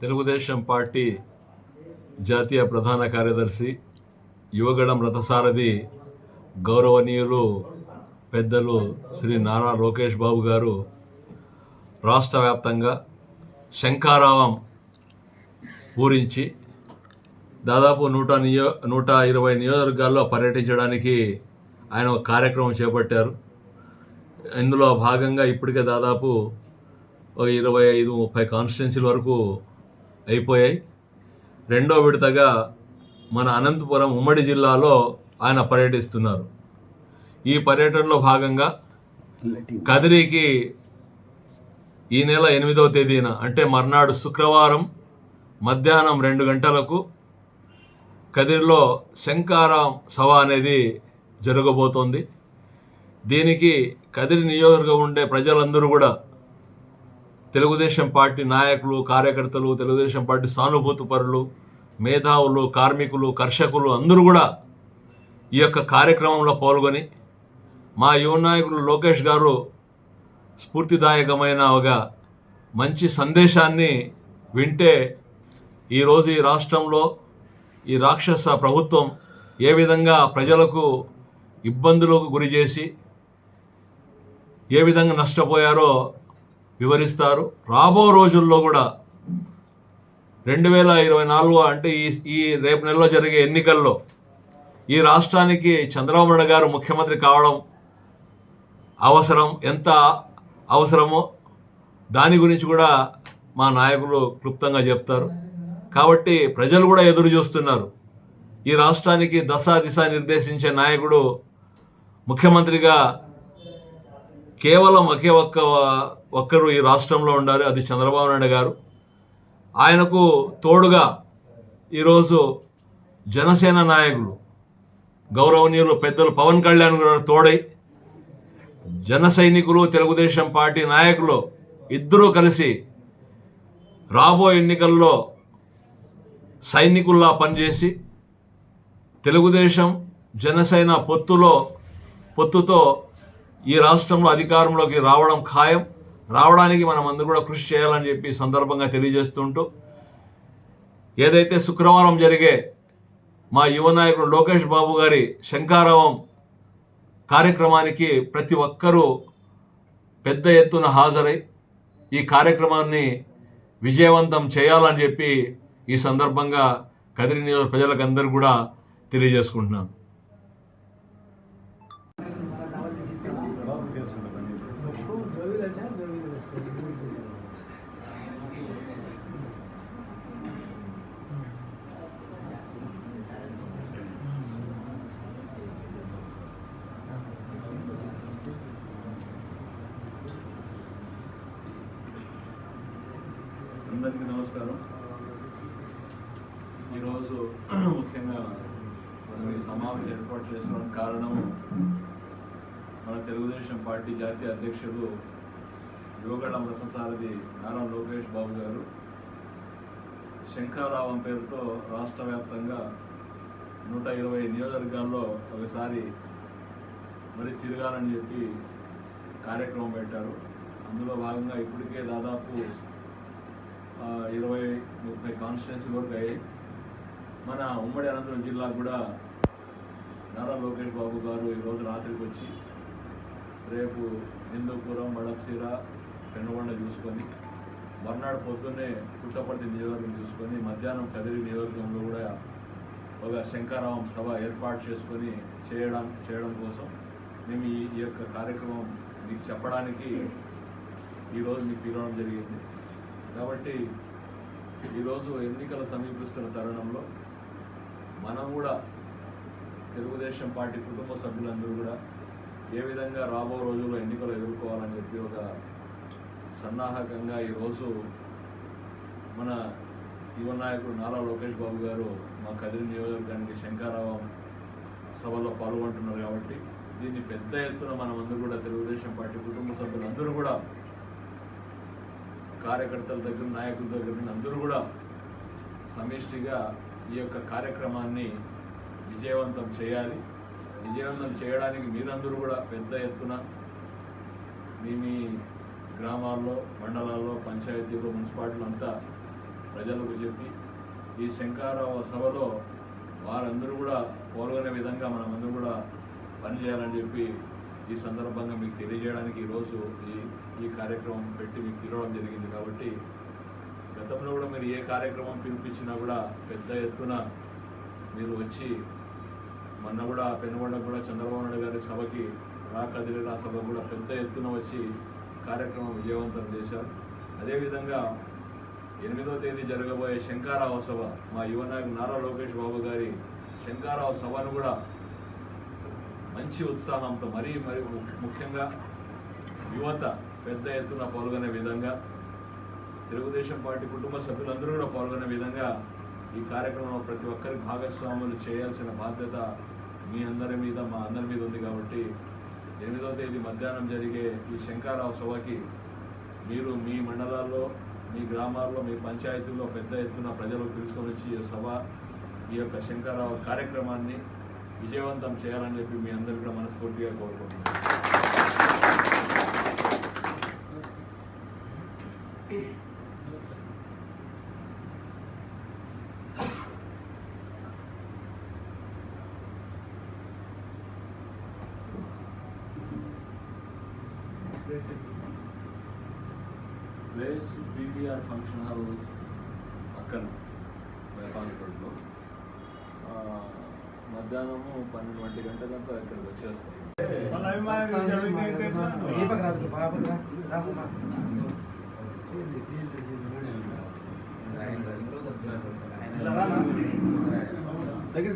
Telugu Desam party జాతీయ ప్రధాన కార్యదర్శి యువగడం రథసారథి గౌరవనీయులు పెద్దలు శ్రీ నారా లోకేష్ బాబు గారు రాష్ట్ర వ్యాప్తంగా శంఖారావం పూరించి దాదాపు నూట నియో నూట ఇరవై నియోజకవర్గాల్లో పర్యటించడానికి ఆయన ఒక కార్యక్రమం చేపట్టారు. ఇందులో భాగంగా ఇప్పటికే దాదాపు ఒక ఇరవై ఐదు ముప్పై కాన్స్టిట్యున్సీల వరకు అయిపోయాయి. రెండో విడతగా మన అనంతపురం ఉమ్మడి జిల్లాలో ఆయన పర్యటిస్తున్నారు. ఈ పర్యటనలో భాగంగా కదిరికి ఈ నెల ఎనిమిదవ తేదీన అంటే మర్నాడు శుక్రవారం మధ్యాహ్నం రెండు గంటలకు కదిరిలో శంకారాం సభ అనేది జరగబోతోంది. దీనికి కదిరి నియోజకవర్గం ఉండే ప్రజలందరూ కూడా తెలుగుదేశం పార్టీ నాయకులు కార్యకర్తలు తెలుగుదేశం పార్టీ సానుభూతిపరులు మేధావులు కార్మికులు కర్షకులు అందరూ కూడా ఈ యొక్క కార్యక్రమంలో పాల్గొని మా యువ నాయకులు లోకేష్ గారు స్ఫూర్తిదాయకమైన ఒక మంచి సందేశాన్ని వింటే ఈరోజు ఈ రాష్ట్రంలో ఈ రాక్షస ప్రభుత్వం ఏ విధంగా ప్రజలకు ఇబ్బందులకు గురి చేసి ఏ విధంగా నష్టపోయారో వివరిస్తారు. రాబో రోజుల్లో కూడా రెండు వేల ఇరవై నాలుగు అంటే ఈ ఈ రేపు నెలలో జరిగే ఎన్నికల్లో ఈ రాష్ట్రానికి చంద్రబాబు నాయుడు గారు ముఖ్యమంత్రి కావడం అవసరం. ఎంత అవసరమో దాని గురించి కూడా మా నాయకులు క్లుప్తంగా చెప్తారు. కాబట్టి ప్రజలు కూడా ఎదురు చూస్తున్నారు. ఈ రాష్ట్రానికి దశ దిశ నిర్దేశించే నాయకుడు ముఖ్యమంత్రిగా కేవలం ఒకే ఒక్క ఒక్కరు ఈ రాష్ట్రంలో ఉండాలి అది చంద్రబాబు నాయుడు గారు. ఆయనకు తోడుగా ఈరోజు జనసేన నాయకులు గౌరవనీయులు పెద్దలు పవన్ కళ్యాణ్ గారు తోడై జన సైనికులు తెలుగుదేశం పార్టీ నాయకులు ఇద్దరూ కలిసి రాబో ఎన్నికల్లో సైనికుల్లా పనిచేసి తెలుగుదేశం జనసేన పొత్తులో పొత్తుతో ఈ రాష్ట్రంలో అధికారంలోకి రావడం ఖాయం. రావడానికి మనం అందరూ కూడా కృషి చేయాలని చెప్పి సందర్భంగా తెలియజేస్తుంటూ ఏదైతే శుక్రవారం జరిగే మా యువ నాయకుడు లోకేష్ బాబు గారి శంకారావం కార్యక్రమానికి ప్రతి ఒక్కరూ పెద్ద ఎత్తున హాజరై ఈ కార్యక్రమాన్ని విజయవంతం చేయాలని చెప్పి ఈ సందర్భంగా కదిరి నియోజక ప్రజలకందరూ కూడా తెలియజేసుకుంటున్నాను. అందరికీ నమస్కారం. ఈరోజు ముఖ్యంగా మనం ఈ సమావేశం ఏర్పాటు చేసుకోవడానికి కారణం మన తెలుగుదేశం పార్టీ జాతీయ అధ్యక్షులు యోగడ రథసారథి నారా లోకేష్ బాబు గారు. శంఖారావం పేరుతో రాష్ట్ర వ్యాప్తంగా నూట ఇరవై నియోజకవర్గాల్లో ఒకసారి మరి తిరగాలని చెప్పి కార్యక్రమం పెట్టారు. అందులో భాగంగా ఇప్పటికే దాదాపు ఇరవై ముప్పై కాన్స్టిట్యున్సీ వరకు అయ్యాయి. మన ఉమ్మడి అనంతపురం జిల్లా కూడా నారా లోకేష్ బాబు గారు ఈరోజు రాత్రికి వచ్చి రేపు హిందూపురం మడక్సీర పెనుగొండ చూసుకొని మర్నాడు పొద్దున్నే పుట్టపర్తి నియోజకవర్గం చూసుకొని మధ్యాహ్నం కదిరి నియోజకవర్గంలో కూడా ఒక శంకారావం సభ ఏర్పాటు చేసుకొని చేయడం చేయడం కోసం మేము ఈ యొక్క కార్యక్రమం మీకు చెప్పడానికి ఈరోజు మీకు పిలవడం జరిగింది. కాబట్టి ఈరోజు ఎన్నికలు సమీపిస్తున్న తరుణంలో మనం కూడా తెలుగుదేశం పార్టీ కుటుంబ సభ్యులందరూ కూడా ఏ విధంగా రాబో రోజుల్లో ఎన్నికలు ఎదుర్కోవాలని చెప్పి ఒక సన్నాహకంగా ఈరోజు మన యువ నాయకుడు నారా లోకేష్ బాబు గారు మా కదిరి నియోజకవర్గానికి శంకారావం సభలో పాల్గొంటున్నారు కాబట్టి దీన్ని పెద్ద ఎత్తున మనమందరూ కూడా తెలుగుదేశం పార్టీ కుటుంబ సభ్యులందరూ కూడా కార్యకర్తల దగ్గర నాయకుల దగ్గర నుండి అందరూ కూడా సమిష్టిగా ఈ యొక్క కార్యక్రమాన్ని విజయవంతం చేయాలి. విజయవంతం చేయడానికి మీరందరూ కూడా పెద్ద ఎత్తున మీ మీ గ్రామాల్లో మండలాల్లో పంచాయతీలో మున్సిపాలిటీలు అంతా ప్రజలకు చెప్పి ఈ శంకారావ సభలో వారందరూ కూడా పాల్గొనే విధంగా మనమందరూ కూడా పనిచేయాలని చెప్పి ఈ సందర్భంగా మీకు తెలియజేయడానికి ఈరోజు ఈ ఈ కార్యక్రమం పెట్టి మీకు పిలవడం జరిగింది కాబట్టి గతంలో కూడా మీరు ఏ కార్యక్రమం పిలిపించినా కూడా పెద్ద ఎత్తున మీరు వచ్చి మొన్న కూడా పెనుగొండ కూడా చంద్రబాబు నాయుడు గారి సభకి రా కదిలిరా సభ కూడా పెద్ద ఎత్తున వచ్చి కార్యక్రమం విజయవంతం చేశారు. అదేవిధంగా ఎనిమిదో తేదీ జరగబోయే శంకారావ సభ మా యువ నారా లోకేష్ బాబు గారి శంకారావ సభను కూడా మంచి ఉత్సాహంతో మరీ మరి ము- ముఖ్యంగా యువత పెద్ద ఎత్తున పాల్గొనే విధంగా తెలుగుదేశం పార్టీ కుటుంబ సభ్యులందరూ కూడా పాల్గొనే విధంగా ఈ కార్యక్రమంలో ప్రతి ఒక్కరి భాగస్వాములు చేయాల్సిన బాధ్యత మీ అందరి మీద మా అందరి మీద ఉంది కాబట్టి ఎనిమిదో తేదీ మధ్యాహ్నం జరిగే ఈ శంకారావు సభకి మీరు మీ మండలాల్లో మీ గ్రామాల్లో మీ పంచాయతీల్లో పెద్ద ఎత్తున ప్రజలు తీసుకొని వచ్చి ఈ సభ ఈ యొక్క శంకరరావు కార్యక్రమాన్ని విజయవంతం చేయాలని చెప్పి మీ అందరికీ కూడా మనస్ఫూర్తిగా కోరుకుంటున్నాను ప్లేస్ పీవీఆర్ ఫంక్షన్ హాల్ పక్కన హాస్పిటల్లో మధ్యాహ్నము పన్నెండు ఒంటి గంటలంతా ఇక్కడికి వచ్చేస్తాం. వాళ్ళ అభిమానం నుంచి అడిగితే ఏంటంటే దీపక్ రాదు బాబు రా రామ్మా. ఇలా రానా? దగ్గర